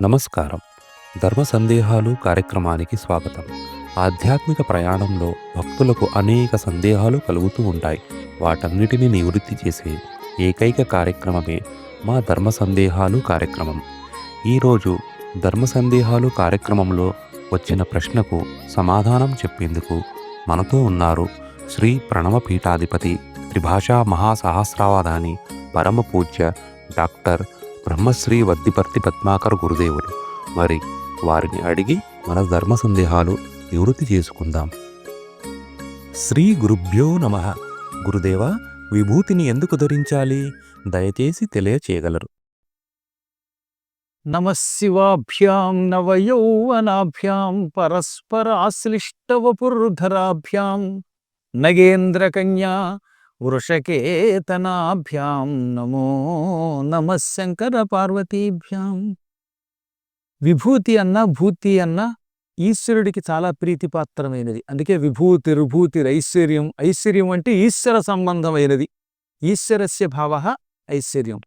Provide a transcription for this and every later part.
నమస్కారం. ధర్మ సందేహాలు కార్యక్రమానికి స్వాగతం. ఆధ్యాత్మిక ప్రయాణంలో భక్తులకు అనేక సందేహాలు కలుగుతూ ఉంటాయి. వాటన్నిటిని నివృత్తి చేసే ఏకైక కార్యక్రమమే మా ధర్మ సందేహాలు కార్యక్రమం. ఈరోజు ధర్మ సందేహాలు కార్యక్రమంలో వచ్చిన ప్రశ్నకు సమాధానం చెప్పేందుకు మనతో ఉన్నారు శ్రీ ప్రణవ పీఠాధిపతి త్రిభాషా మహాసహస్రావాదాని పరమ పూజ్య డాక్టర్ బ్రహ్మశ్రీ వద్దిపర్తి పద్మాకర్ గురుదేవులు మరి వారిని అడిగి మన ధర్మ సందేహాలు నివృత్తి చేసుకుందాం. శ్రీ గురుభ్యో నమ. గురుదేవ విభూతిని ఎందుకు ధరించాలి? దయచేసి తెలియచేయగలరు. నమశివాభ్యాం నవయౌవనాభ్యాం పరస్పరాశ్లిష్టవపుర్ధరాభ్యాం. నగేంద్రకన్యా వృషకేతనాభ్యాం నమో నమ శంకర పార్వతీభ్యాం విభూతి అన్న భూతి అన్న ఈశ్వరుడికి చాలా ప్రీతిపాత్రమైనది. అందుకే విభూతి రుభూతి ఐశ్వర్యం ఐశ్వర్యం అంటే ఈశ్వర సంబంధమైనది. ఈశ్వరస్య భావ ఐశ్వర్యం.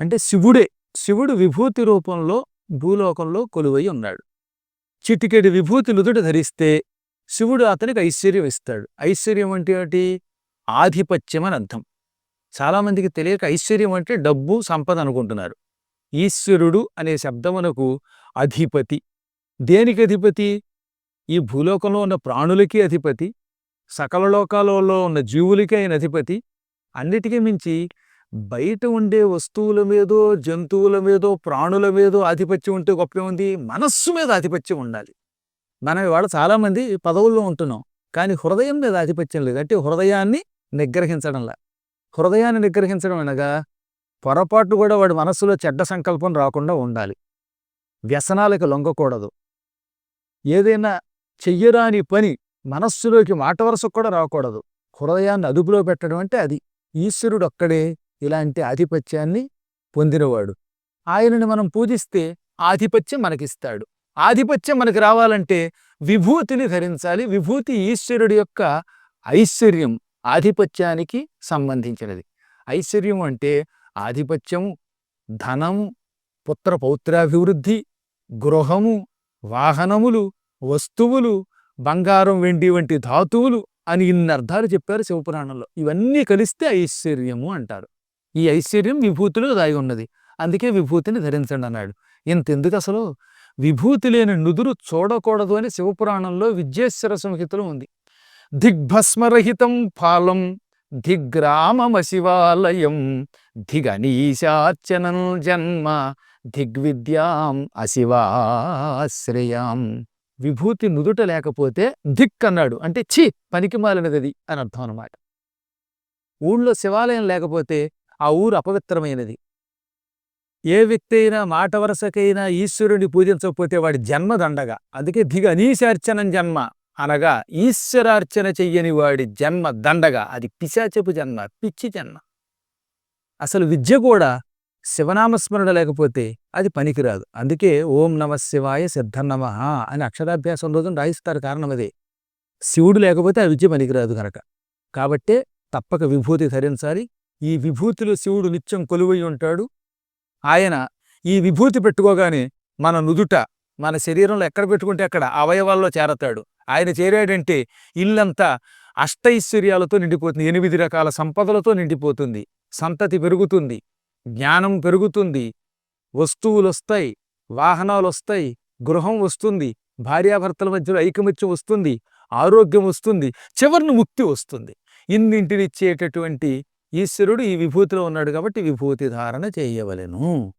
అంటే శివుడే శివుడు విభూతి రూపంలో భూలోకంలో కొలువై ఉన్నాడు. చిటికెడు విభూతి నుదుట ధరిస్తే శివుడు అతనికి ఐశ్వర్యం ఇస్తాడు. ఐశ్వర్యం అంటే ఏంటి ఆధిపత్యం అని అర్థం చాలామందికి తెలియక ఐశ్వర్యం అంటే డబ్బు సంపద అనుకుంటున్నారు. ఈశ్వరుడు అనే శబ్దమునకు అధిపతి. దేనికి అధిపతి? ఈ భూలోకంలో ఉన్న ప్రాణులకి అధిపతి. సకల లోకాలలో ఉన్న జీవులకి ఆయన అధిపతి. అన్నిటికీ మించి బయట ఉండే వస్తువుల మీదో జంతువుల మీదో ప్రాణుల మీదో ఆధిపత్యం ఉంటే గొప్ప ఉంది మనస్సు మీద ఆధిపత్యం ఉండాలి. మనం ఇవాళ చాలామంది పదవుల్లో ఉంటున్నాం. కానీ హృదయం మీద ఆధిపత్యం లేదు. అంటే హృదయాన్ని నిగ్రహించడంలా. హృదయాన్ని నిగ్రహించడం అనగా పొరపాటు కూడా వాడి మనస్సులో చెడ్డ సంకల్పం రాకుండా ఉండాలి. వ్యసనాలకు లొంగకూడదు. ఏదైనా చెయ్యరాని పని మనస్సులోకి మాట వరుసకు కూడా రాకూడదు. హృదయాన్ని అదుపులో పెట్టడం అంటే అది. ఈశ్వరుడు ఒక్కడే ఇలాంటి ఆధిపత్యాన్ని పొందినవాడు. ఆయనని మనం పూజిస్తే ఆధిపత్యం మనకిస్తాడు. ఆధిపత్యం మనకి రావాలంటే విభూతిని ధరించాలి. విభూతి ఈశ్వరుడి యొక్క ఐశ్వర్యం. ఆధిపత్యానికి సంబంధించినది. ఐశ్వర్యం అంటే ఆధిపత్యము ధనము పుత్ర పౌత్రాభివృద్ధి గృహము వాహనములు వస్తువులు బంగారం వెండి వంటి ధాతువులు అని ఇన్ని అర్థాలు చెప్పారు శివపురాణంలో. ఇవన్నీ కలిస్తే ఐశ్వర్యము అంటారు. ఈ ఐశ్వర్యం విభూతిలో దాగి ఉన్నది. అందుకే విభూతిని ధరించండి అన్నాడు. ఇంతెందుకు అసలు? విభూతి లేని నుదురు చూడకూడదు అని శివపురాణంలో విద్యేశ్వర సంహితలో ఉంది. దిగ్భస్మరహితం ఫాలం దిగ్రామమశివాలయం దిగనీశార్చనం జన్మ దిగ్విద్యాం అశివాశ్రయాం. విభూతి నుదుట లేకపోతే దిక్ అన్నాడు అంటే చి పనికి మాలినది అని అర్థం అన్నమాట. ఊళ్ళో శివాలయం లేకపోతే ఆ ఊరు అపవిత్రమైనది. ఏ వ్యక్తి అయినా మాట వరసకైనా ఈశ్వరుని పూజించకపోతే వాడి జన్మ దండగా అందుకే దిగ అనీశార్చనం జన్మ. అనగా ఈశ్వరార్చన చెయ్యని వాడి జన్మ దండగా. అది పిశాచపు జన్మ పిచ్చి జన్మ. అసలు విద్య కూడా శివనామస్మరణ లేకపోతే అది పనికిరాదు. అందుకే ఓం నమ శివాయ సిద్ధన్నమ అని అక్షరాభ్యాసం రోజున రాయిస్తారు. కారణం అదే. శివుడు లేకపోతే ఆ విద్య పనికిరాదు కనుక కాబట్టే తప్పక విభూతి ధరించాలి. ఈ విభూతిలో శివుడు నిత్యం కొలువై ఉంటాడు. ఆయన ఈ విభూతి పెట్టుకోగానే మన నుదుట మన శరీరంలో ఎక్కడ పెట్టుకుంటే అక్కడ అవయవాల్లో చేరతాడు. ఆయన చేరాడంటే ఇల్లంతా అష్టైశ్వర్యాలతో నిండిపోతుంది. ఎనిమిది రకాల సంపదలతో నిండిపోతుంది. సంతతి పెరుగుతుంది. జ్ఞానం పెరుగుతుంది. వస్తువులు వస్తాయి వాహనాలు వస్తాయి గృహం వస్తుంది. భార్యాభర్తల మధ్యలో ఐకమత్యం వస్తుంది. ఆరోగ్యం వస్తుంది. చివరిని ముక్తి వస్తుంది. ఇన్నింటినిచ్చేటటువంటి ఈశ్వరుడు ఈ విభూతిలో ఉన్నాడు కాబట్టి విభూతి ధారణ చేయవలెను.